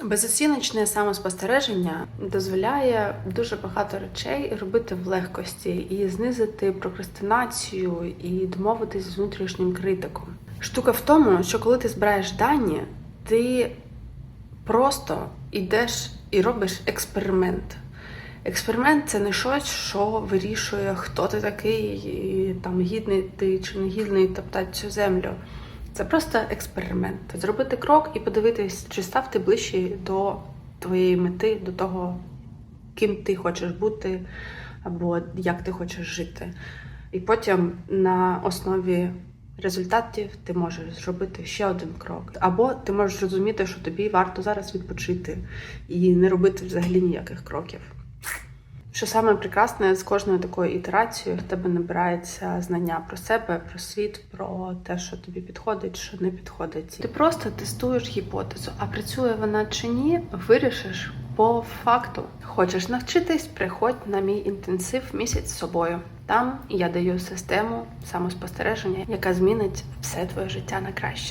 Безоціночне самоспостереження дозволяє дуже багато речей робити в легкості і знизити прокрастинацію і домовитись з внутрішнім критиком. Штука в тому, що коли ти збираєш дані, ти просто йдеш і робиш експеримент. Експеримент це не щось, що вирішує, хто ти такий, і там гідний ти чи не гідний топтати цю землю. Це просто експеримент. Зробити крок і подивитись, чи став ти ближче до твоєї мети, до того, ким ти хочеш бути, або як ти хочеш жити. І потім на основі результатів ти можеш зробити ще один крок. Або ти можеш зрозуміти, що тобі варто зараз відпочити і не робити взагалі ніяких кроків. Що саме прекрасне з кожною такою ітерацією в тебе набирається знання про себе, про світ, про те, що тобі підходить, що не підходить. Ти просто тестуєш гіпотезу, а працює вона чи ні, вирішиш по факту. Хочеш навчитись, приходь на мій інтенсив місяць з собою. Там я даю систему самоспостереження, яка змінить все твоє життя на краще.